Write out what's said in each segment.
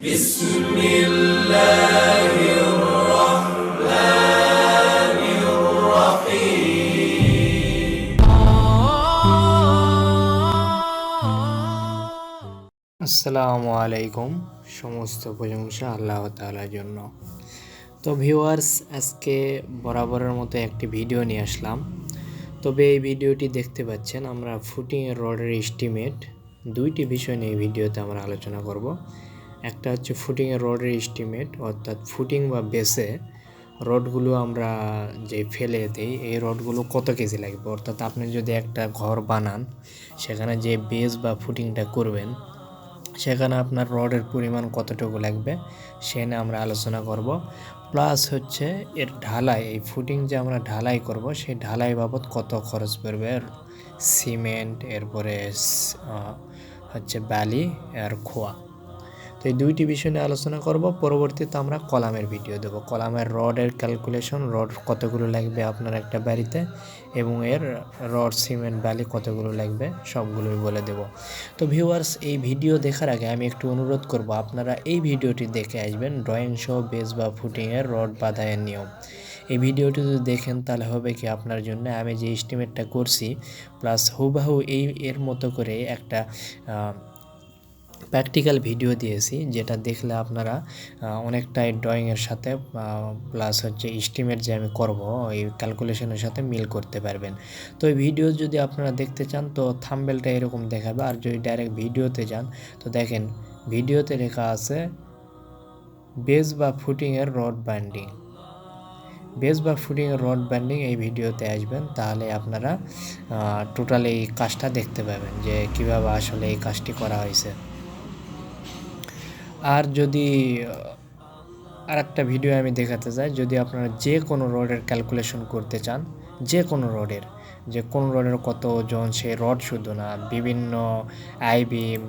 بسم الله الرحمن الرحيم আসসালামু আলাইকুম সমস্ত প্রশংসা আল্লাহ তাআলার জন্য তো ভিউয়ার্স আজকে বরাবরের মতো একটি ভিডিও নিয়ে আসলাম তবে এই ভিডিওটি দেখতে পাচ্ছেন আমরা ফুটিং রডের এস্টিমেট দুইটি বিষয় নিয়ে এই ভিডিওতে আমরা আলোচনা করব একটা হচ্ছে ফুটিং রডের এস্টিমেট অর্থাৎ ফুটিং বা বেসে রডগুলো আমরা যে ফেলে দিই, এই রডগুলো কত কেজি লাগবে? অর্থাৎ আপনি যদি একটা ঘর বানান, সেখানে যে বেস বা ফুটিংটা করবেন, সেখানে আপনার রডের পরিমাণ কতটুকু লাগবে, সে নিয়ে আমরা আলোচনা করব। প্লাস হচ্ছে এর ঢালাই, এই ফুটিং যে আমরা ঢালাই করব, সেই ঢালাই বাবদ কত খরচ পড়বে? সিমেন্ট এরপরে হচ্ছে বালি, আর খোয়া। তো এই দুইটি বিষয় নিয়ে আলোচনা করব। পরবর্তীতে আমরা কলামের ভিডিও দেবো। কলামের রডের ক্যালকুলেশন রড কতগুলো লাগবে আপনার একটা বাড়িতে এবং এর রড সিমেন্ট বালি কতগুলো লাগবে সবগুলোই বলে দেব। তো ভিউয়ার্স এই ভিডিও দেখার আগে আমি একটু অনুরোধ করব, আপনারা এই ভিডিওটি দেখে আসবেন ড্রয়িং সহ বেস বা ফুটিংয়ের রড বাঁধায়ের নিয়ম। এই ভিডিওটি যদি দেখেন, তাহলে হবে কি আপনার জন্য আমি যে এস্টিমেটটা করছি প্লাস হুবাহু এই এর মতো করে একটা প্র্যাকটিক্যাল ভিডিও দিয়েছি, যেটা দেখলে আপনারা অনেকটাই ড্রয়িংয়ের সাথে প্লাস হচ্ছে এস্টিমেট যে আমি করব এই ক্যালকুলেশনের সাথে মিল করতে পারবেন। তো এই ভিডিও যদি আপনারা দেখতে চান, তো থাম্বেলটা এরকম দেখাবে, আর যদি ডাইরেক্ট ভিডিওতে যান, তো দেখেন ভিডিওতে লেখা আছে বেস বা ফুটিংয়ের রড বাইন্ডিং বেস বা ফুটিংয়ের রড ব্যান্ডিং এই ভিডিওতে আসবেন, তাহলে আপনারা টোটাল এই কাজটা দেখতে পাবেন, যে কীভাবে আসলে এই কাজটি করা হয়েছে। আর যদি আর একটা ভিডিও আমি দেখাতে চাই, যদি আপনারা যে কোনো রডের ক্যালকুলেশন করতে চান, যে কোনো রডের যে কোন রডের কত ওজন সে রড শুধু না, বিভিন্ন আইবিম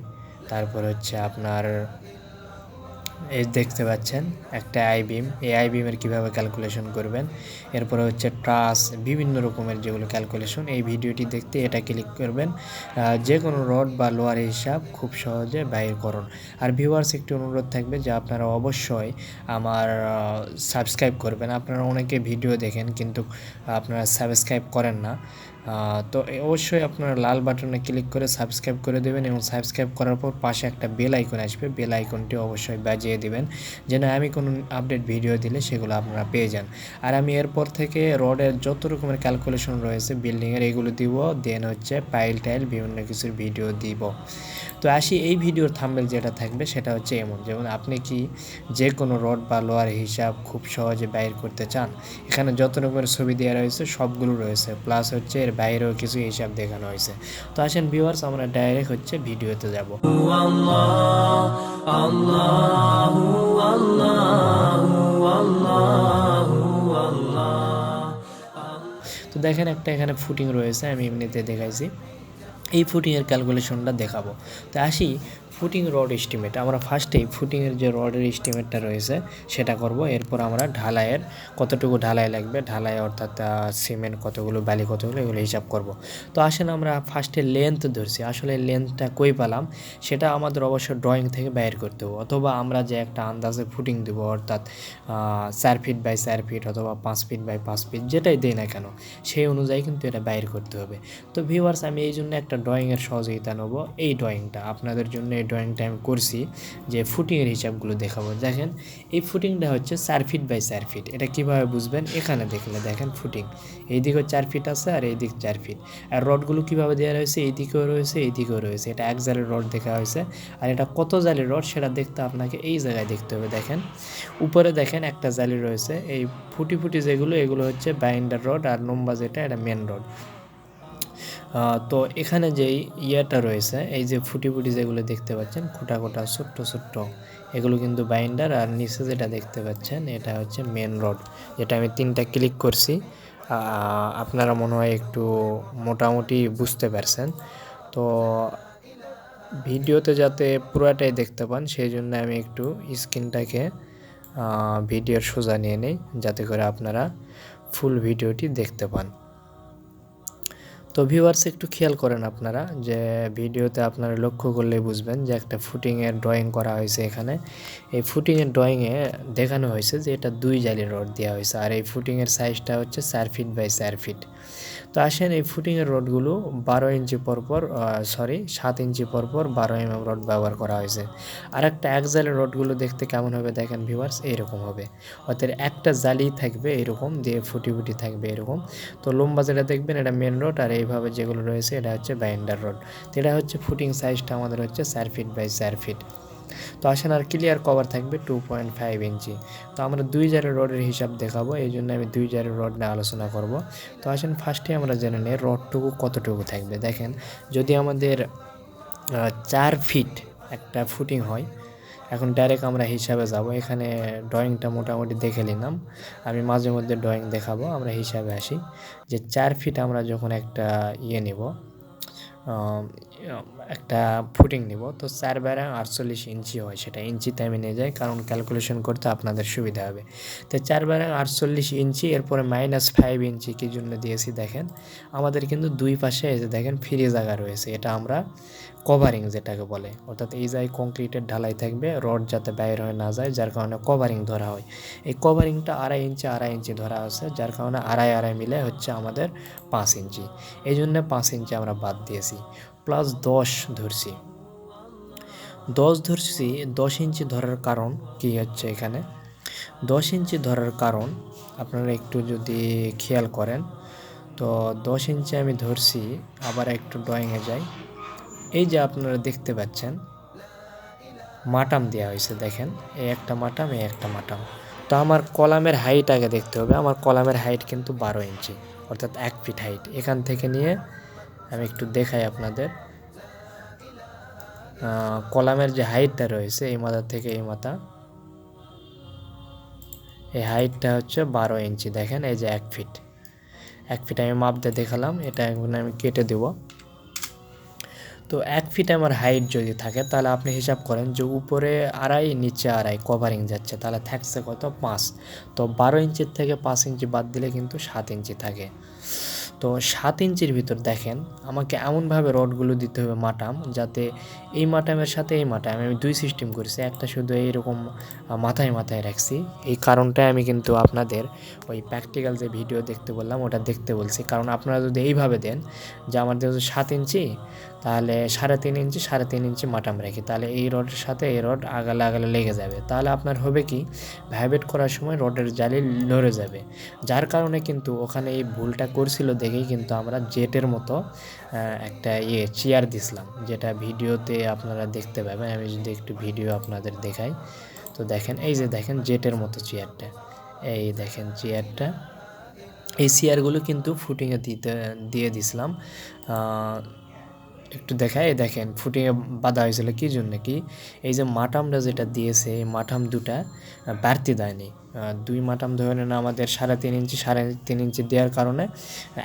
তারপর হচ্ছে আপনার এই দেখতে পাচ্ছেন একটা আইবিম। এই আইবিমের কীভাবে ক্যালকুলেশন করবেন? এরপরে হচ্ছে ট্রাস বিভিন্ন রকমের যেগুলো ক্যালকুলেশন এই ভিডিওটি দেখতে এটা ক্লিক করবেন। যে কোনো রড বা লোয়ার হিসাব খুব সহজে বাইর করুন। আর ভিউয়ার্স একটি অনুরোধ থাকবে যে আপনারা অবশ্যই আমার সাবস্ক্রাইব করবেন। আপনারা অনেকে ভিডিও দেখেন কিন্তু আপনারা সাবস্ক্রাইব করেন না। তো অবশ্যই আপনারা লাল বাটনে ক্লিক করে সাবস্ক্রাইব করে দেবেন এবং সাবস্ক্রাইব করার পর পাশে একটা বেল আইকন আসবে। বেল আইকনটি অবশ্যই বাজিয়ে দেবেন, যেন আমি কোনো আপডেট ভিডিও দিলে সেগুলো আপনারা পেয়ে যান। আর আমি এরপর থেকে রডের যত রকমের ক্যালকুলেশন রয়েছে বিল্ডিংয়ের এগুলো দিব দেন হচ্ছে পাইল টাইল বিভিন্ন কিছুর ভিডিও দিব। তো আসি, এই ভিডিওর থাম্বেল যেটা থাকবে সেটা হচ্ছে এমন, যেমন আপনি কি যে কোনো রড বা লোয়ার হিসাব খুব সহজে বাইর করতে চান, এখানে যত রকমের ছবি দেওয়া রয়েছে সবগুলো রয়েছে প্লাস হচ্ছে এর বাইরেও কিছু হিসাব দেখানো হয়েছে। তো আসেন ভিউয়ার্স আমরা ডাইরেক্ট হচ্ছে ভিডিওতে যাব। তো দেখেন একটা এখানে ফুটিং রয়েছে, আমি এমনিতে দেখাইছি। এই ফুটিংয়ের ক্যালকুলেশনটা দেখাবো। তো আসি ফুটিং রড এস্টিমেট আমরা ফার্স্টেই ফুটিংয়ের যে রডের এস্টিমেটটা রয়েছে, সেটা করব। এরপর আমরা ঢালাইয়ের কতটুকু ঢালাই লাগবে, ঢালাই অর্থাৎ সিমেন্ট কতগুলো বালি কতগুলো, এগুলো হিসাব করব। তো আসেন আমরা ফার্স্টে লেন্থ ধরছি। আসলে লেন্থটা কই পেলাম? সেটা আমাদের অবশ্য ড্রয়িং থেকে বাইর করতে হবে। অথবা আমরা যে একটা আন্দাজে ফুটিং দেব, অর্থাৎ চার ফিট বাই চার ফিট অথবা পাঁচ ফিট বাই পাঁচ ফিট যেটাই দেই না কেন, সেই অনুযায়ী কিন্তু এটা বাইর করতে হবে। তো ভিউয়ার্স আমি এই জন্য একটা ড্রয়িংয়ের সহযোগিতা নেব। এই ড্রয়িংটা আপনাদের জন্য এই ড্রয়িংটা আমি করছি, যে ফুটিংয়ের হিসাবগুলো দেখাবো। দেখেন, এই ফুটিংটা হচ্ছে চার ফিট বাই চার ফিট এটা কীভাবে বুঝবেন? এখানে দেখলে, দেখেন ফুটিং এইদিকেও চার ফিট আছে আর এই দিক চার ফিট আর রডগুলো কীভাবে দেওয়া রয়েছে? এইদিকেও রয়েছে এইদিকেও রয়েছে। এটা এক জালের রড দেখা হয়েছে। আর এটা কত জালের রড? সেটা দেখতে আপনাকে এই জায়গায় দেখতে হবে। দেখেন, উপরে দেখেন একটা জালি রয়েছে। এই ফুটি ফুটি যেগুলো, এগুলো হচ্ছে বাইন্ডার রড আর নম্বা যেটা, এটা মেন রড তো এখানে যেই ইয়েটা রয়েছে, এই যে ফুটি ফুটি যেগুলো দেখতে পাচ্ছেন, খোটা খোটা, ছোট্ট ছোট্ট, এগুলো কিন্তু বাইন্ডার আর নিচে যেটা দেখতে পাচ্ছেন, এটা হচ্ছে মেন রড যেটা আমি তিনটা ক্লিক করছি। আপনারা মনে হয় একটু মোটামুটি বুঝতে পারছেন। তো ভিডিওতে যাতে পুরোটাই দেখতে পান, সেই জন্য আমি একটু স্ক্রিনটাকে ভিডিওর সোজা নিয়ে নিই, যাতে করে আপনারা ফুল ভিডিওটি দেখতে পান। তো ভিউয়ার্স একটু খেয়াল করেন আপনারা যে ভিডিওতে আপনারা লক্ষ্য করলে বুঝবেন যে একটা ফুটিংয়ের ড্রয়িং করা হয়েছে এখানে। এই ফুটিংয়ের ড্রয়িংয়ে দেখানো হয়েছে যে এটা দুই জালি রড দেওয়া হয়েছে। আর এই ফুটিংয়ের সাইজটা হচ্ছে চার ফিট বাই চার ফিট তো আসেন এই ফুটিংয়ের রডগুলো বারো ইঞ্চি পরপর সরি সাত ইঞ্চি পরপর বারো এম এম রড ব্যবহার করা হয়েছে। আর একটা এক জালের রডগুলো দেখতে কেমন হবে দেখেন ভিউয়ার্স এইরকম হবে। অর্থাৎ একটা জালি থাকবে এরকম, দিয়ে ফুটি ফুটি থাকবে এরকম। তো লম্বা যেটা দেখবেন এটা মেন রড আর এইভাবে যেগুলো রয়েছে এটা হচ্ছে বাইন্ডার রড তো এটা হচ্ছে ফুটিং সাইজটা আমাদের হচ্ছে চার ফিট বাই চার ফিট তো আসেন আর ক্লিয়ার কভার থাকবে টু পয়েন্ট ফাইভ ইঞ্চি তো আমরা দুই জারের রডের হিসাব দেখাবো, এই জন্য আমি দুই জারের রড নিয়ে আলোচনা করব। তো আসেন ফার্স্টে আমরা জেনে নিই রডটুকু কতটুকু থাকবে। দেখেন, যদি আমাদের চার ফিট একটা ফুটিং হয়, এখন ডাইরেক্ট আমরা হিসাবে যাব। এখানে ড্রয়িংটা মোটামুটি দেখে নিলাম। আমি মাঝে মধ্যে ড্রয়িং দেখাবো, আমরা হিসাবে আসি। যে চার ফিট আমরা যখন একটা ইয়ে নেব একটা ফুটিং নিব। তো চার বারে আটচল্লিশ ইঞ্চি হয় সেটা। ইঞ্চিতে আমি নিয়ে যাই কারণ ক্যালকুলেশন করতে আপনাদের সুবিধা হবে। তো চার বারে আটচল্লিশ ইঞ্চি, এরপরে মাইনাস ফাইভ ইঞ্চি, কী জন্য দিয়েছি দেখেন? আমাদের কিন্তু দুই পাশে এসে দেখেন ফ্রি জায়গা রয়েছে। এটা আমরা কভারিং যেটাকে বলে। অর্থাৎ এই জায়গায় কংক্রিটের ঢালাই থাকবে রড যাতে বাইর হয়ে না যায়, যার কারণে কভারিং ধরা হয়। এই কভারিংটা আড়াই ইঞ্চি আড়াই ইঞ্চি ধরা আছে, যার কারণে আড়াই আড়াই মিলে হচ্ছে আমাদের পাঁচ ইঞ্চি। এই জন্য পাঁচ ইঞ্চি আমরা বাদ দিয়েছি। প্লাস দশ ধরছি। দশ ধরছি, দশ ইঞ্চি ধরার কারণ কি হচ্ছে এখানে? দশ ইঞ্চি ধরার কারণ আপনারা একটু যদি খেয়াল করেন, তো দশ ইঞ্চি আমি ধরছি, আবার একটু ড্রয়িংয়ে যাই। এই যে আপনারা দেখতে পাচ্ছেন, মাটাম দেওয়া হয়েছে দেখেন, এই একটা মাটাম, এই একটা মাটাম। তো আমার কলামের হাইট আগে দেখতে হবে, আমার কলামের হাইট কিন্তু বারো ইঞ্চি, অর্থাৎ এক ফিট হাইট এখান থেকে নিয়ে আমি একটু দেখাই আপনাদের। কলামের যে হাইটটা রয়েছে, এই মাথা থেকে এই মাথা। এই হাইটটা হচ্ছে বারো ইঞ্চি, দেখেন এই যে এক ফিট। এক ফিট আমি মাপ দিয়ে দেখালাম, এটা এখন আমি কেটে দেবো। তো এক ফিট আমার হাইট যদি থাকে, তাহলে আপনি হিসাব করেন যে উপরে আড়াই, নিচে আড়াই কভারিং যাচ্ছে, তাহলে থাকছে কত পাঁচ। তো বারো ইঞ্চির থেকে পাঁচ ইঞ্চি বাদ দিলে কিন্তু সাত ইঞ্চি থাকে। তো সাত ইঞ্চির ভিতর দেখেন, আমাকে এমনভাবে রডগুলো দিতে হবে মাটাম, যাতে এই মাটামের সাথে এই মাটাম, আমি দুই সিস্টেম করেছি, একটা শুধু এইরকম মাথায় মাথায় রাখছি। এই কারণটাই আমি কিন্তু আপনাদের ওই প্র্যাকটিক্যাল যে ভিডিও দেখতে বললাম, ওটা দেখতে বলছি। কারণ আপনারা যদি এইভাবে দেন যে আমার যেহেতু সাত ইঞ্চি, তাহলে সাড়ে তিন ইঞ্চি, সাড়ে তিন ইঞ্চি মাটাম রাখি, তাহলে এই রডের সাথে এই রড আগালে আগালে লেগে যাবে। তাহলে আপনার হবে কি ভাইব্রেট করার সময় রডের জালি লড়ে যাবে। যার কারণে কিন্তু ওখানে এই ভুলটা করছিল দেখেই কিন্তু আমরা জেটের মতো একটা ইয়ে চেয়ার দিছিলাম, যেটা ভিডিওতে আপনারা দেখতে পাবেন। আমি যদি একটু ভিডিও আপনাদের দেখাই। তো দেখেন, এই যে দেখেন জেটের মতো চেয়ারটা এই দেখেন চেয়ারটা এই চেয়ারগুলো কিন্তু ফুটিংয়ে দিতে, দিয়ে দিছিলাম। একটু এই দেখেন, ফুটিংয়ে বাঁধা হয়েছিল কি জন্য কি? এই যে মাটামটা যেটা দিয়েছে, এই মাটাম দুটা বাড়তি দেয়নি। দুই মাটাম ধরে নেন আমাদের সাড়ে তিন ইঞ্চি, সাড়ে তিন ইঞ্চি দেওয়ার কারণে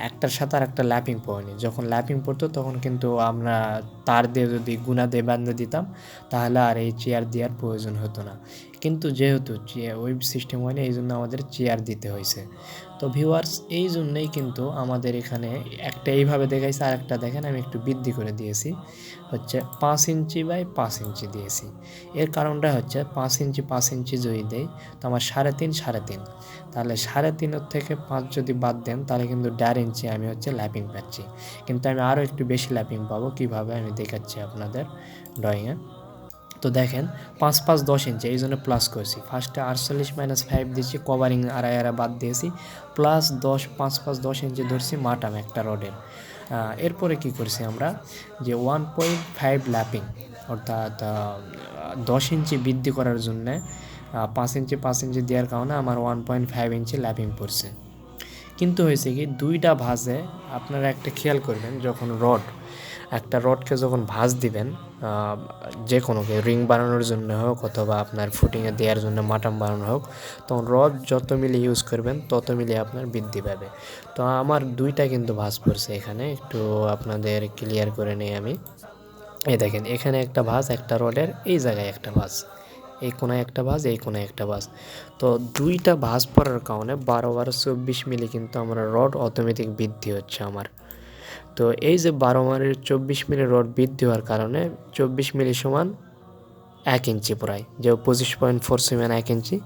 একটার সাথে আর একটা ল্যাপিং পড়েনি। যখন ল্যাপিং পড়তো তখন কিন্তু আমরা তার দিয়ে যদি গুণা দিয়ে বাঁধে দিতাম, তাহলে আর এই চেয়ার দেওয়ার প্রয়োজন হতো না। কিন্তু যেহেতু ওয়েব সিস্টেম হয়নি এই জন্য আমাদের চেয়ার দিতে হয়েছে। তো ভিউয়ার্স এই জন্যই কিন্তু আমাদের এখানে একটা এইভাবে দেখাইছে, আর একটা দেখেন আমি একটু বৃদ্ধি করে দিয়েছি। হচ্ছে পাঁচ ইঞ্চি বাই পাঁচ ইঞ্চি দিয়েছি। এর কারণটা হচ্ছে পাঁচ ইঞ্চি পাঁচ ইঞ্চি যদি দেই, তো আমার সাড়ে তিন সাড়ে তিন। তাহলে সাড়ে তিনের থেকে পাঁচ যদি বাদ দেন, তাহলে কিন্তু দেড় ইঞ্চি আমি হচ্ছে ল্যাপিং পাচ্ছি। কিন্তু আমি আরও একটু বেশি ল্যাপিং পাবো, কীভাবে আমি দেখাচ্ছি আপনাদের ড্রয়িংয়ে তো দেখেন, পাঁচ পাঁচ দশ ইঞ্চি এই জন্য প্লাস করছি। ফার্স্টে আটচল্লিশ মাইনাস ফাইভ দিয়েছি কভারিং আড়াই আড়াই বাদ দিয়েছি প্লাস দশ, পাঁচ পাঁচ দশ ইঞ্চি ধরছি মাটাম একটা রডের এরপরে কি করছি আমরা? যে ওয়ান পয়েন্ট ফাইভ ল্যাপিং অর্থাৎ দশ ইঞ্চি বৃদ্ধি করার জন্যে পাঁচ ইঞ্চি পাঁচ ইঞ্চি দেওয়ার কারণে আমার ওয়ান পয়েন্ট ফাইভ ইঞ্চি ল্যাপিং পড়ছে। কিন্তু হয়েছে কি, দুইটা ভাঁজে আপনারা একটা খেয়াল করবেন, যখন রড একটা রডকে যখন ভাঁজ দিবেন যে কোনো রিং বানানোর জন্য হোক অথবা আপনার ফুটিংয়ে দেওয়ার জন্য মাটাম বানানো হোক, তখন রড যত মিলে ইউজ করবেন, তত মিলে আপনার বৃদ্ধি পাবে। তো আমার দুইটা কিন্তু ভাঁজ পড়ছে এখানে, একটু আপনাদের ক্লিয়ার করে নেই আমি। এই দেখেন, এখানে একটা ভাঁজ, একটা রডের এই জায়গায় একটা ভাঁজ। এই কোনায় একটা ভাঁজ, এই কোনায় একটা ভাঁজ। তো দুইটা ভাঁজ পড়ার কারণে বারো বারো চব্বিশ মিলি কিন্তু আমার রড অটোমেটিক বৃদ্ধি হচ্ছে আমার। তো এই যে বারো মারের চব্বিশ মিলি রড বৃদ্ধি হওয়ার কারণে চব্বিশ মিলি সমান এক ইঞ্চি প্রায় যে পঁচিশ পয়েন্ট ফোর সেভেন এক ইঞ্চি।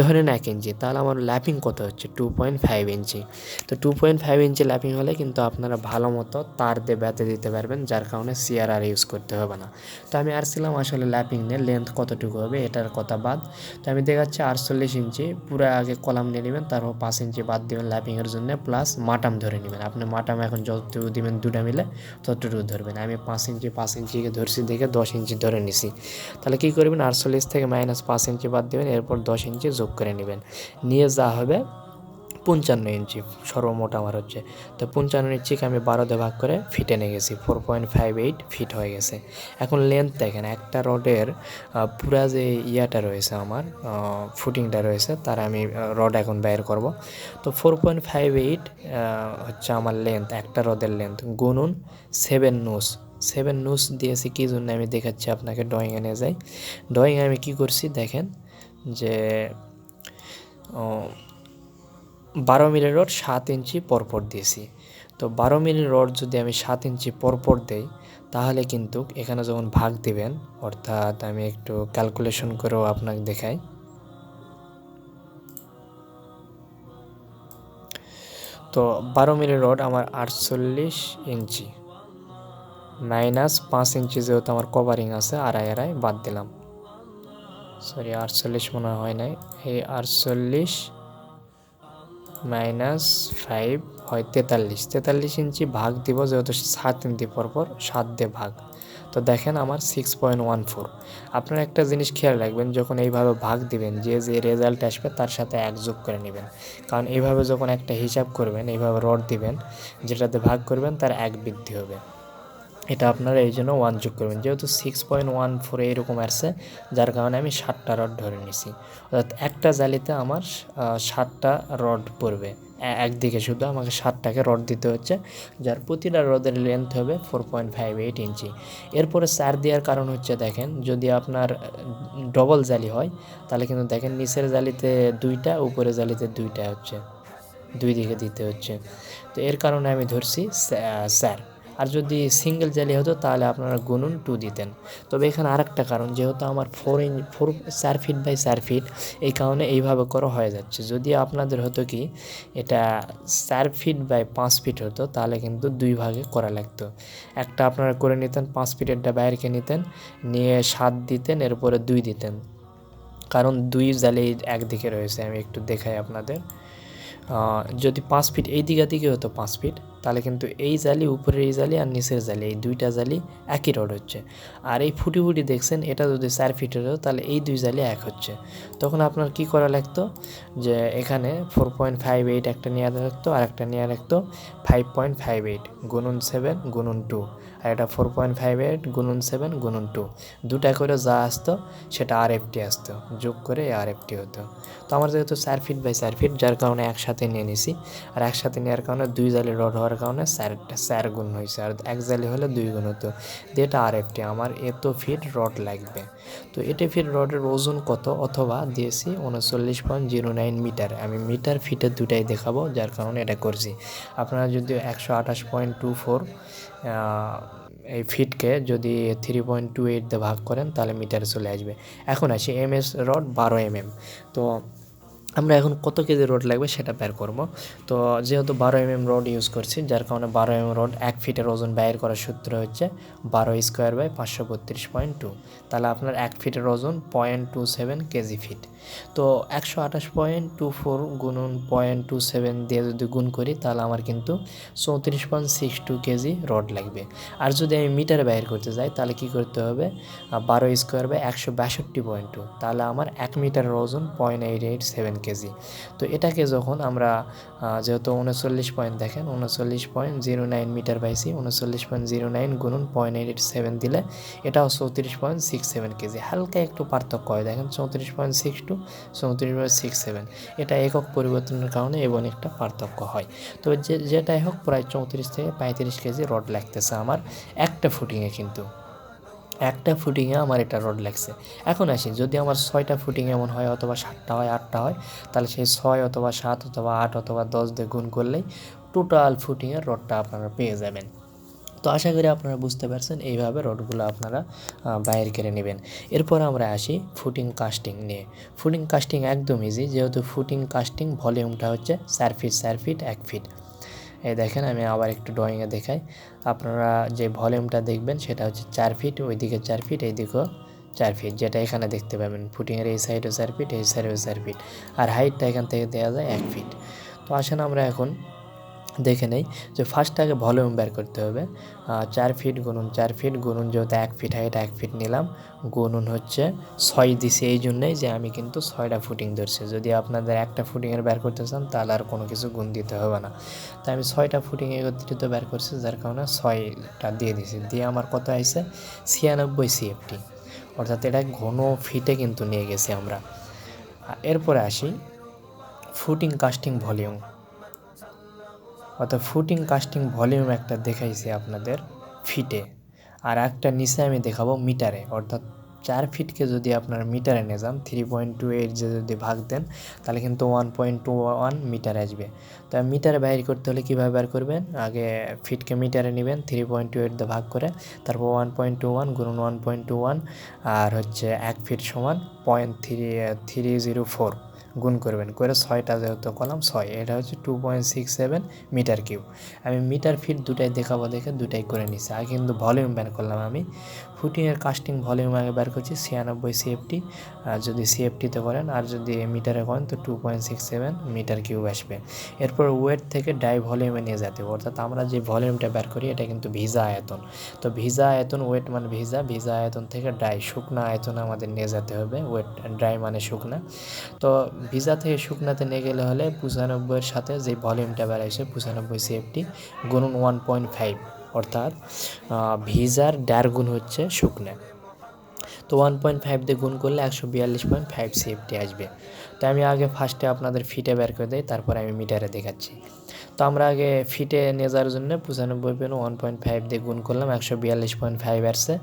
ধরেন এক ইঞ্চি, তাহলে আমার ল্যাপিং কত হচ্ছে? টু পয়েন্ট ফাইভ ইঞ্চি। তো টু পয়েন্ট ফাইভ ইঞ্চি ল্যাপিং হলে কিন্তু আপনারা ভালো মতো তার দিয়ে ব্যাতে দিতে পারবেন, যার কারণে সিআরআর ইউজ করতে হবে না। তো আমি আসছিলাম আসলে ল্যাপিং নিয়ে লেন্থ কতটুকু হবে, এটার কথা বাদ। তো আমি দেখাচ্ছি আটচল্লিশ ইঞ্চি, পুরো আগে কলাম নিয়ে নেবেন, তারপর পাঁচ ইঞ্চি বাদ দেবেন ল্যাপিংয়ের জন্য প্লাস মাটাম ধরে নেবেন। আপনি মাটাম এখন যতটুকু দিবেন দুটা মিলে ততটুকু ধরবেন। আমি পাঁচ ইঞ্চি, পাঁচ ইঞ্চিকে ধরছি দেখে দশ ইঞ্চি ধরে নিছি। তাহলে কী করবেন আটচল্লিশ থেকে মাইনাস পাঁচ ইঞ্চি বাদ দেবেন, এরপর দশ ইঞ্চি যোগ করে নেবেন। নিয়ে যা হবে পঞ্চান্ন ইঞ্চি, সর্বমোট আমার হচ্ছে। তো পঞ্চান্ন ইঞ্চিকে আমি বারোতে ভাগ করে ফিটে নিয়ে গেছি four point five eight feet হয়ে গেছে। এখন লেন্থ দেখেন, একটা রডের পুরা যে ইয়াটা রয়েছে আমার ফুটিংটা রয়েছে, তার আমি রড এখন বের করব। তো ফোর পয়েন্ট ফাইভ এইট হচ্ছে আমার লেন্থ একটা রডের লেন্থ গুনুন সেভেন নোস সেভেন নোস দিয়েছি, কী জন্য আমি দেখাচ্ছি আপনাকে ড্রয়িংয়ে নিয়ে যাই। ড্রয়িংয়ে আমি কি করছি দেখেন, যে বারো মিলি রড সাত ইঞ্চি পরপর দিয়েছি। তো বারো মিলি রড যদি আমি সাত ইঞ্চি পরপর দেই, তাহলে কিন্তু এখানে যখন ভাগ দিবেন, অর্থাৎ আমি একটু ক্যালকুলেশন করেও আপনাকে দেখাই। তো বারো মিলি রড আমার আটচল্লিশ ইঞ্চি। মাইনাস পাঁচ ইঞ্চি যেহেতু আমার কভারিং আছে, আড়াই আড়াই বাদ দিলাম। সরি আটচল্লিশ মনে হয় নাই। এই আটচল্লিশ মাইনাস ফাইভ হয় তেতাল্লিশ। তেতাল্লিশ ইঞ্চি ভাগ দিব যেহেতু সাত ইঞ্চি পরপর, সাত দিয়ে ভাগ। তো দেখেন আমার সিক্স পয়েন্ট ওয়ান ফোর আপনারা একটা জিনিস খেয়াল রাখবেন, যখন এইভাবে ভাগ দিবেন, যে যে রেজাল্ট আসবে তার সাথে এক যোগ করে নেবেন। কারণ এইভাবে যখন একটা হিসাব করবেন, এইভাবে রড দিবেন, যেটাতে ভাগ করবেন, তার এক বৃদ্ধি হবে। এটা আপনারা এই জন্য ওয়ান যোগ করবেন। যেহেতু সিক্স পয়েন্ট ওয়ান ফোরে এরকম আসছে, যার কারণে আমি ষাটটা রড ধরে নিছি। অর্থাৎ একটা জালিতে আমার ষাটটা রড পড়বে। একদিকে শুধু আমাকে ষাটটাকে রড দিতে হচ্ছে, যার প্রতিটা রডের লেন্থ হবে ফোর পয়েন্ট ফাইভ এইট ইঞ্চি। এরপরে চার দেওয়ার কারণ হচ্ছে দেখেন, যদি আপনার ডবল জালি হয়, তাহলে কিন্তু দেখেন নিচের জালিতে দুইটা উপরে জালিতে দুইটা হচ্ছে। দুই দিকে দিতে হচ্ছে। তো এর কারণে আমি ধরছি স্যার আর যদি সিঙ্গেল জালি হতো, তাহলে আপনারা গুনুন টু দিতেন। তবে এখানে আরেকটা কারণ, যেহেতু আমার ফোর ইঞ্চ ফোর চার ফিট বাই চার ফিট এই কারণে এইভাবে করা হয়ে যাচ্ছে। যদি আপনাদের হতো কি, এটা চার ফিট বাই পাঁচ ফিট হতো, তাহলে কিন্তু দুই ভাগে করা লাগতো। একটা আপনারা করে নিতেন, পাঁচ ফিটেরটা বাইরকে নিতেন, নিয়ে সাত দিতেন, এরপরে দুই দিতেন। কারণ দুই জালি একদিকে রয়েছে, আমি একটু দেখাই আপনাদের। যদি পাঁচ ফিট এই দিকে দিকে হতো পাঁচ ফিট, তাহলে কিন্তু এই জালি, উপরের এই জালি আর নিচের জালি, এই দুইটা জালি একই রড হচ্ছে। আর এই ফুটি ফুটি দেখছেন, এটা যদি চার ফিটের হতো, তাহলে এই দুই জালি এক হচ্ছে। তখন আপনার কি করা লাগতো? যে এখানে ফোর পয়েন্ট ফাইভ এইট একটা নেওয়া রাখতো, আর একটা নেওয়া রাখতো ফাইভ পয়েন্ট ফাইভ এইট গুনুন সেভেন গুনুন টু আর এটা ফোর পয়েন্ট ফাইভ এইট গুনুন সেভেন গুনুন টু দুটা করে যা আসতো, সেটা আর এফটি আসতো, যোগ করে আর এফটি হতো। তো আমার যেহেতু চার ফিট বাই চার ফিট যার কারণে একসাথে নিয়ে নিছি। আর একসাথে নেওয়ার কারণে দুই জালি রড হওয়ার কারণে চারটা চার গুণ হয়েছে। আর এক জালি হলে দুই গুণ হতো। যেটা আর একটি আমার এত ফিট রড লাগবে। তো এটি ফিট রডের ওজন কত? অথবা দিয়েছি উনচল্লিশ পয়েন্ট জিরো নাইন মিটার। আমি মিটার ফিটের দুটাই দেখাবো, যার কারণে এটা করছি। আপনারা যদি একশো আঠাশ পয়েন্ট টু ফোর এই ফিটকে যদি থ্রি পয়েন্ট টু এইট দিয়ে ভাগ করেন, তাহলে মিটারে চলে আসবে। এখন আসি এম এস রড বারো এম এম। তো আমরা এখন কত কেজি রড লাগবে সেটা বের করব। তো যেহেতু বারো এম এম রড ইউজ করছি, যার কারণে বারো এম রড এক ফিটের ওজন ব্যয়ের করার সূত্র হচ্ছে বারো স্কোয়ার বাই পাঁচশো বত্রিশ পয়েন্ট টু তাহলে আপনার এক ফিটের ওজন point two seven KG feet তো একশো আঠাশ পয়েন্ট টু ফোর গুণন পয়েন্ট টু সেভেন দিয়ে যদি গুণ করি, তাহলে আমার কিন্তু চৌত্রিশ point six two KG rod লাগবে। আর যদি আমি মিটারে বাইর করতে যাই, তাহলে কি করতে হবে? বারো স্কোয়ার বাই একশো বাষট্টি পয়েন্ট টু তাহলে আমার এক মিটারের ওজন point eight eight seven KG. তো এটাকে যখন আমরা যেহেতু উনচল্লিশ পয়েন্ট দেখেন, উনচল্লিশ পয়েন্ট জিরো নাইন মিটার পাইছি, উনচল্লিশ পয়েন্ট জিরো নাইন গুণন পয়েন্ট এইট এইট সেভেন দিলে এটাও চৌত্রিশ পয়েন্ট সিক্স সেভেন কেজি, হালকা একটু পার্থক্য হয়। দেখেন চৌত্রিশ পয়েন্ট সিক্স টু চৌত্রিশ পয়েন্ট সিক্স সেভেন এটা একক পরিবর্তনের কারণে এবং একটা পার্থক্য হয়। তো যে যেটাই হোক, প্রায় চৌত্রিশ থেকে পঁয়ত্রিশ কেজি রড লাগতেছে আমার একটা ফুটিংয়ে কিন্তু। একটা ফুটিংয়ে আমার এটা রড লাগছে। এখন আসি, যদি আমার ছয়টা ফুটিং এমন হয় অথবা সাতটা হয়, আটটা হয়, তাহলে সেই ছয় অথবা সাত অথবা আট অথবা দশ দিয়ে গুণ করলেই টোটাল ফুটিংয়ের রডটা আপনারা পেয়ে যাবেন। তো আশা করি আপনারা বুঝতে পারছেন এইভাবে রডগুলো আপনারা বাইর করে নেবেন। এরপর আমরা আসি ফুটিং কাস্টিং নিয়ে। ফুটিং কাস্টিং একদম ইজি যেহেতু ফুটিং কাস্টিং ভলিউমটা হচ্ছে চার ফিট চার ফিট এক ফিট এই দেখেন আমি আবার একটু ড্রয়িংয়ে দেখাই। আপনারা যে ভলিউমটা দেখবেন সেটা হচ্ছে চার ফিট ওইদিকে চার ফিট এইদিকেও চার ফিট যেটা এখানে দেখতে পাবেন। ফুটিংয়ের এই সাইডও চার ফিট এই সাইডেও চার ফিট আর হাইটটা এখান থেকে দেওয়া যায় এক ফিট তো আসেন আমরা এখন দেখে নেই যে ফার্স্ট আগে ভলিউম বের করতে হবে। চার ফিট গুনুন, চার ফিট গুনুন যেহেতু এক ফিট হাইট এক ফিট নিলাম, গুনুন হচ্ছে ছয় দিছি এই জন্যই যে আমি কিন্তু ছয়টা ফুটিং ধরছি। যদি আপনাদের একটা ফুটিংয়ের বের করতে চান তাহলে আর কোনো কিছু গুণ দিতে হবে না। তো আমি ছয়টা ফুটিং একত্রিত বের করছি, যার কারণে ছয়টা দিয়ে দিছি। দিয়ে আমার কত আইছে? ছিয়ানব্বই সিএফটি অর্থাৎ এটা ঘন ফিটে কিন্তু নিয়ে গেছি আমরা। এরপরে আসি ফুটিং কাস্টিং ভলিউম অর্থাৎ ফুটিং কাস্টিং ভলিউম একটা দেখাইছি আপনাদের ফিটে আর একটা নিচে আমি দেখাবো মিটারে অর্থাৎ চার ফিটকে যদি আপনার মিটারে নিয়ে যান থ্রি পয়েন্ট টু এইট যে যদি ভাগ দেন, তাহলে কিন্তু one point two one metre আসবে। তা মিটারে বাইর করতে হলে কীভাবে বের করবেন? আগে ফিটকে মিটারে নেবেন থ্রি পয়েন্ট টু এইট দিয়ে ভাগ করে, তারপর ওয়ান পয়েন্ট টু ওয়ান গুণন ওয়ান পয়েন্ট টু ওয়ান আর হচ্ছে এক ফিট সমান point three three zero four গুণ করবেন। করে ছয়টা যেহেতু কলাম, ছয়। এটা হচ্ছে two point six seven metre cube আমি মিটার ফিট দুটাই দেখাবো দেখে দুটাই করে নিছি আগে কিন্তু ভলিউম ব্যান করলাম আমি। ফুটিংয়ের কাস্টিং ভলিউম আগে বের করছি, ছিয়ানব্বই সিএফটি যদি সিএফটিতে করেন, আর যদি মিটারে করেন, তো two point six seven metre cube আসবে। এরপর ওয়েট থেকে ডাই ভলিউমে নিয়ে যেতে হবে। অর্থাৎ আমরা যে ভলিউমটা বের করি, এটা কিন্তু ভিজা আয়তন। তো ভিজা আয়তন ওয়েট মানে ভিজা ভিজা আয়তন থেকে ডাই শুকনা আয়তন আমাদের নিয়ে যেতে হবে। ওয়েট ড্রাই মানে শুকনা। তো ভিজা থেকে শুকনাতে নিয়ে গেলে হলে পঁচানব্বইয়ের সাথে যে ভলিউমটা বেড়াইছে পঁচানব্বই সিএফটি গুণন ওয়ান পয়েন্ট ফাইভ অর্থাৎ ভিজার দেড় গুণ হচ্ছে শুকনা। তো ওয়ান পয়েন্ট ফাইভ দিয়ে গুণ করলে একশো বিয়াল্লিশ পয়েন্ট ফাইভ সেফটি আসবে। তো আমি আগে ফার্স্টে আপনাদের ফিটে বের করে দিই, তারপরে আমি মিটারে দেখাচ্ছি। তো আমরা আগে ফিটে নিয়ে যাওয়ার জন্য পঁচানব্বই পেন ওয়ান পয়েন্ট ফাইভ দিয়ে গুণ করলাম, একশো বিয়াল্লিশ পয়েন্ট ফাইভ আসছে।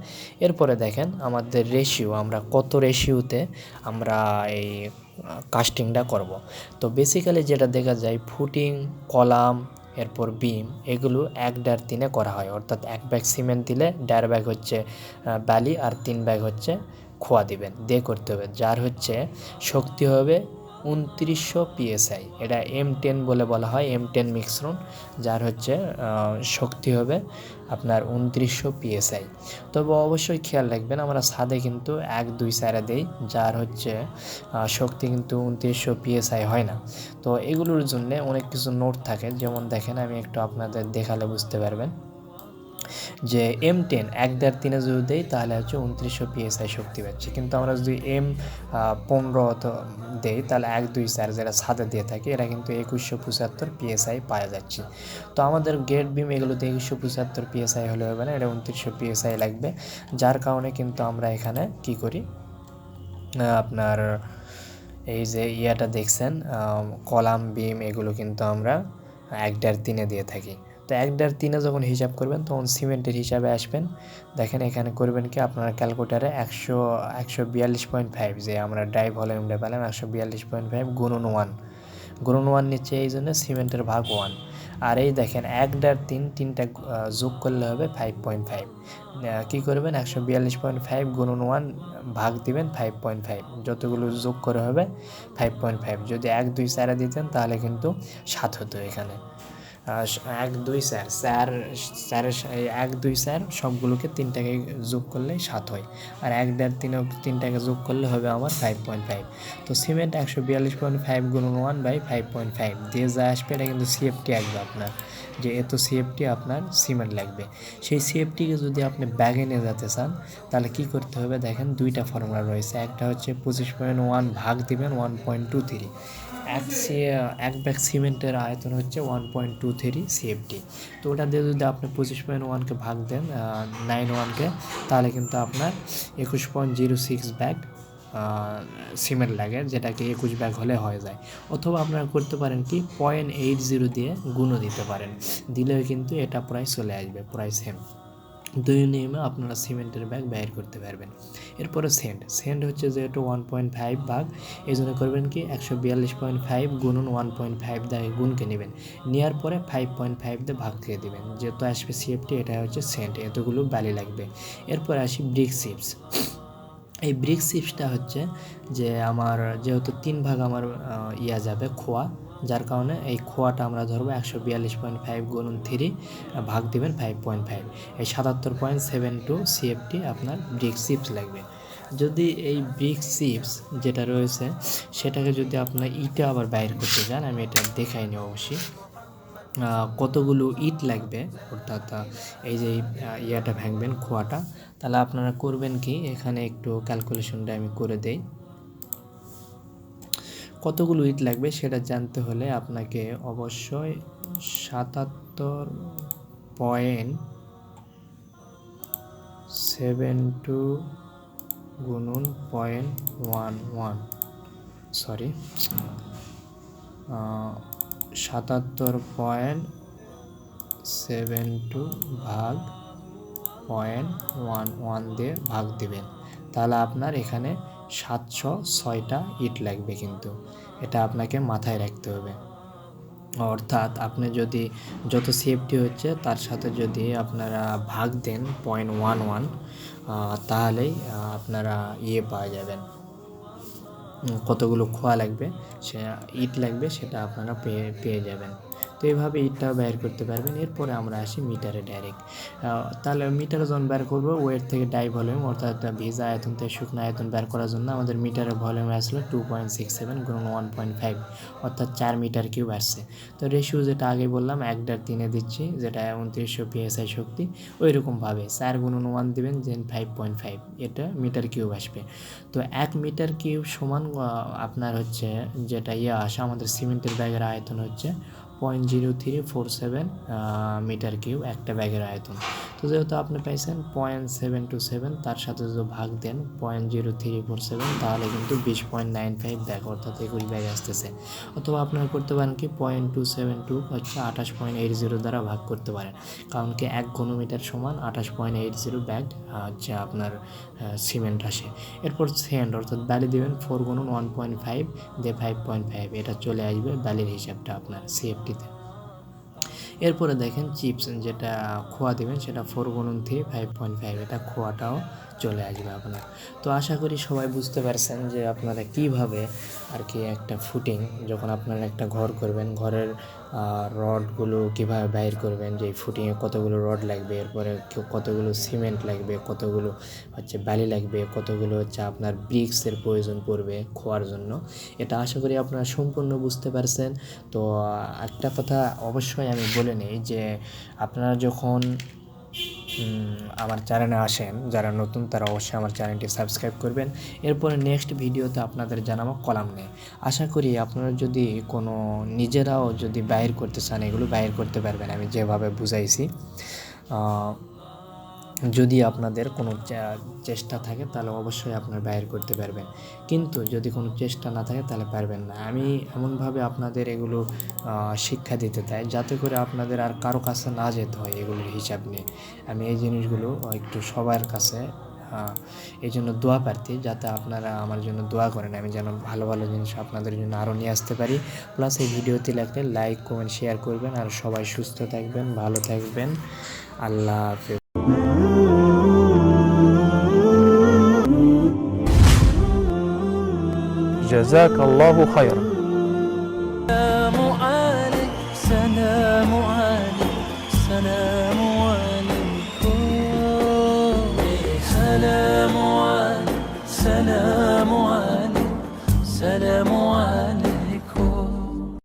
এরপরে দেখেন, আমাদের রেশিও আমরা কত রেশিওতে আমরা এই কাস্টিংটা করব। তো বেসিক্যালি যেটা দেখা যায় ফুটিং কলাম এরপর বিম, এগুলো এক ডার তিনে করা হয়। অর্থাৎ এক ব্যাগ সিমেন্ট দিলে ডার ব্যাগ হচ্ছে বালি আর তিন ব্যাগ হচ্ছে খোয়া দিবেন। দিয়ে করতে হবে। যার হচ্ছে শক্তি হবে উনত্রিশশো পিএসআই। এটা এম টেন বলে বলা হয় এম টেন মিক্সরন যার হচ্ছে শক্তি হবে আপনার উনত্রিশশো পিএসআই। তবে অবশ্যই খেয়াল রাখবেন, আমরা ছাদে কিন্তু এক, দুই সাইডে দেই, যার হচ্ছে শক্তি কিন্তু উনত্রিশশো পিএসআই হয় না। তো এগুলোর জন্য অনেক কিছু নোট থাকে, যেমন দেখেন, আমি একটু আপনাদের দেখালে বুঝতে পারবেন। যে এম টেন এক দেড় তিনে যদি দেই, তাহলে হচ্ছে উনত্রিশশো পিএসআই শক্তি পাচ্ছে। কিন্তু আমরা যদি এম পনেরো দেই, তাহলে এক দুই চার যেটা ছাদে দিয়ে থাকি, এরা কিন্তু একুশশো পঁচাত্তর পিএসআই পাওয়া যাচ্ছে। তো আমাদের গেট বিম এগুলোতে একুশশো পঁচাত্তর পিএসআই হলে হবে না, এটা উনত্রিশশো পিএসআই লাগবে। যার কারণে কিন্তু আমরা এখানে কি করি? আপনার এই যে ইয়াটা দেখছেন কলাম বিম এগুলো কিন্তু আমরা এক দেড় তিনে দিয়ে থাকি। তো এক ডার তিনে যখন হিসাব করবেন, তখন সিমেন্টের হিসাবে আসবেন। দেখেন এখানে করবেন কি, আপনার ক্যালকুলেটারে একশো একশো বিয়াল্লিশ পয়েন্ট ফাইভ যে আমরা ড্রাই ভলিউমটা পেলাম, একশো বিয়াল্লিশ পয়েন্ট ফাইভ গুণন ওয়ান গুণন ওয়ান নিচ্ছে এই জন্য সিমেন্টের ভাগ ওয়ান আর এই দেখেন এক ডার তিন, তিনটা যোগ করলে হবে ফাইভ পয়েন্ট ফাইভ কী করবেন? একশো বিয়াল্লিশ পয়েন্ট ফাইভ গুণন ওয়ান ভাগ দিবেন ফাইভ পয়েন্ট ফাইভ যতগুলো যোগ করে হবে ফাইভ পয়েন্ট ফাইভ যদি এক, দুই, চারে দিতেন, তাহলে কিন্তু সাত হতো এখানে। এক, দুই স্যার স্যার স্যারের এক, দুই স্যার সবগুলোকে তিনটাকে যোগ করলে সাত হয়। আর এক, দেড়, তিন তিনটাকে যোগ করলে হবে আমার ফাইভ পয়েন্ট ফাইভ তো সিমেন্ট একশো বিয়াল্লিশ পয়েন্ট ফাইভ গুণন one by five point five দিয়ে যা আসবে, এটা কিন্তু সিএফটি আসবে আপনার। যে এত সিএফটি আপনার সিমেন্ট লাগবে। সেই সিএফটিকে যদি আপনি ব্যাগে নিয়ে যেতে চান, তাহলে কি করতে হবে? দেখেন দুইটা ফর্মুলা রয়েছে। একটা হচ্ছে পঁচিশ পয়েন্ট ওয়ান ভাগ দিবেন ওয়ান পয়েন্ট টু থ্রি এক এক ব্যাগ সিমেন্টের আয়তন হচ্ছে one point two three CFT তো ওটা দিয়ে যদি আপনি পঁচিশ পয়েন্ট ওয়ানকে ভাগ দেন নাইন ওয়ানকে তাহলে কিন্তু আপনার একুশ point zero six bag cement লাগে, যেটাকে একুশ ব্যাগ হলে হয়ে যায়। অথবা আপনারা করতে পারেন কি পয়েন্ট এইট জিরো দিয়ে গুণও দিতে পারেন। দিলেও কিন্তু এটা প্রায় চলে আসবে প্রায় সেম দুই নিয়মে আপনারা সিমেন্টের ব্যাগ বাইর করতে পারবেন। এরপরে সেন্ট সেন্ট হচ্ছে যেহেতু ওয়ান পয়েন্ট ফাইভ ভাগ এই জন্য করবেন কি একশো বিয়াল্লিশ পয়েন্ট ফাইভ গুণন ওয়ান পয়েন্ট ফাইভ দিয়ে গুণকে নেবেন। নেওয়ার পরে ফাইভ পয়েন্ট ফাইভ দিয়ে ভাগ দিয়ে দেবেন। যেহেতু আসবে সিএফটি এটা হচ্ছে সেন্ট এতগুলো বালি লাগবে। এরপরে আসি ব্রিক সিপস এই ব্রিক সিপসটা হচ্ছে যে আমার যেহেতু তিন ভাগ আমার ইয়া যাবে, খোয়া। যার কারণে এই খোয়াটা আমরা ধরবো একশো বিয়াল্লিশ পয়েন্ট ফাইভ গুণন থ্রি ভাগ দিবেন ফাইভ পয়েন্ট ফাইভ। এই সাতাত্তর পয়েন্ট সেভেন টু সিএফটি আপনার ব্রিক সিপস লাগবে। যদি এই ব্রিক সিপস যেটা রয়েছে, সেটাকে যদি আপনার ইটা আবার বাইর করতে যান, আমি এটা দেখাইনি অবশ্যই। কতগুলো ইট লাগবে, অর্থাৎ এই যে ইয়াটা ভাঙবেন খোয়াটা, তাহলে আপনারা করবেন কি, এখানে একটু ক্যালকুলেশনটা আমি করে দেই। কতগুলো ইট লাগবে সেটা জানতে হলে আপনাকে অবশ্যই সাতাত্তর পয়েন্ট সেভেন টু গুণন পয়েন্ট ওয়ান ওয়ান। সরি। সাতাত্তর পয়েন্ট সেভেন টু ভাগ পয়েন্ট ওয়ান ওয়ান দিয়ে ভাগ দিবেন। তাহলে আপনার এখানে সাতশো, ছয়টা ইট লাগবে কিন্তু। এটা আপনাকে মাথায় রাখতে হবে। অর্থাৎ আপনি যদি যত সেফটি হচ্ছে, তার সাথে যদি আপনারা ভাগ দেন পয়েন্ট ওয়ান ওয়ান তাহলেই আপনারা ইয়ে পাওয়া যাবেন। কতগুলো খোয়া লাগবে, সে ইট লাগবে, সেটা আপনারা পেয়ে পেয়ে যাবেন। তো এইভাবে ইটটাও বের করতে পারবেন। এরপরে আমরা আসি মিটারে ডাইরেক্ট তাহলে মিটারে যখন বের করব। ওয়েট থেকে ডাই ভলিউম অর্থাৎ ভিজা আয়তন থেকে শুকনো আয়তন বের করার জন্য আমাদের মিটারের ভলিউম আসলো টু পয়েন্ট সিক্স সেভেন গুণ ওয়ান পয়েন্ট ফাইভ অর্থাৎ চার মিটার কিউব আসছে। তো রেশিও যেটা আগে বললাম, এক ডার তিনে দিচ্ছি, যেটা উনত্রিশশো পিএসআই শক্তি ওই রকমভাবে চার গুণন ওয়ান দিবেন দেন ফাইভ পয়েন্ট ফাইভ এটা মিটার কিউব আসবে। তো এক মিটার কিউব সমান আপনার হচ্ছে যেটা ইয়ে আসে, আমাদের সিমেন্টের ব্যাগের আয়তন হচ্ছে point zero three four seven metre cube একটা ব্যাগের আয়তন। তো যেহেতু আপনি পাইছেন পয়েন্ট সেভেন টু সেভেন তার সাথে যদি ভাগ দেন point zero three four seven তাহলে কিন্তু বিশ পয়েন্ট নাইন ফাইভ ব্যাগ অর্থাৎ একুশ ব্যাগ আসতেছে। অথবা আপনারা করতে পারেন কি পয়েন্ট টু সেভেন টু হচ্ছে আঠাশ পয়েন্ট এইট জিরো দ্বারা ভাগ করতে পারেন। কারণ কি, এক ঘনমিটার সমান আঠাশ পয়েন্ট এইট জিরো ব্যাগ হচ্ছে আপনার সিমেন্ট আসে। এরপর সেন্ট অর্থাৎ ব্যালি দেবেন ফোর গুণন ওয়ান পয়েন্ট ফাইভ দিয়ে ফাইভ পয়েন্ট ফাইভ এটা চলে আসবে ব্যালির হিসাবটা আপনার সিএফটিতে এরপরে দেখেন চিপস যেটা খোয়া দেবেন, সেটা ফোর গুণন থ্রি ফাইভ পয়েন্ট ফাইভ এটা খোয়াটাও চলে আসবে আপনার। তো আশা করি সবাই বুঝতে পারছেন যে আপনারা কীভাবে আর কি একটা ফুটিং যখন আপনারা একটা ঘর করবেন, ঘরের রডগুলো কীভাবে বাইর করবেন, যে ফুটিংয়ে কতগুলো রড লাগবে, এরপরে কতগুলো সিমেন্ট লাগবে, কতগুলো হচ্ছে বালি লাগবে, কতগুলো হচ্ছে আপনার ব্রিক্সের প্রয়োজন পড়বে খোয়ার জন্য। এটা আশা করি আপনারা সম্পূর্ণ বুঝতে পারছেন। তো একটা কথা অবশ্যই আমি বলে নিই যে আপনারা যখন আমার চ্যানেলে আসেন, যারা নতুন তারা অবশ্যই আমার চ্যানেলটি সাবস্ক্রাইব করবেন। এরপরে নেক্সট ভিডিওতে আপনাদের জানাব কলাম নেই আশা করি আপনারা যদি কোনো নিজেরাও যদি বাইর করতে চান, এগুলো বাইর করতে পারবেন, আমি যেভাবে বুঝাইছি। যদি আপনাদের কোনো চেষ্টা থাকে, তাহলে অবশ্যই আপনার বাইর করতে পারবেন। কিন্তু যদি কোনো চেষ্টা না থাকে, তাহলে পারবেন না। আমি এমনভাবে আপনাদের এগুলো শিক্ষা দিতে চাই, যাতে করে আপনাদের আর কারও কাছে না যেতে হয় এগুলোর হিসাব নিয়ে। আমি এই জিনিসগুলো একটু সবার কাছে এই জন্য দোয়া প্রার্থী, যাতে আপনারা আমার জন্য দোয়া করেন। আমি যেন ভালো ভালো জিনিস আপনাদের জন্য আরও নিয়ে আসতে পারি। প্লাস এই ভিডিওতে লাগলে লাইক, কমেন্ট, শেয়ার করবেন। আর সবাই সুস্থ থাকবেন, ভালো থাকবেন। আল্লাহ হাফেজ। جزاك الله خيرا.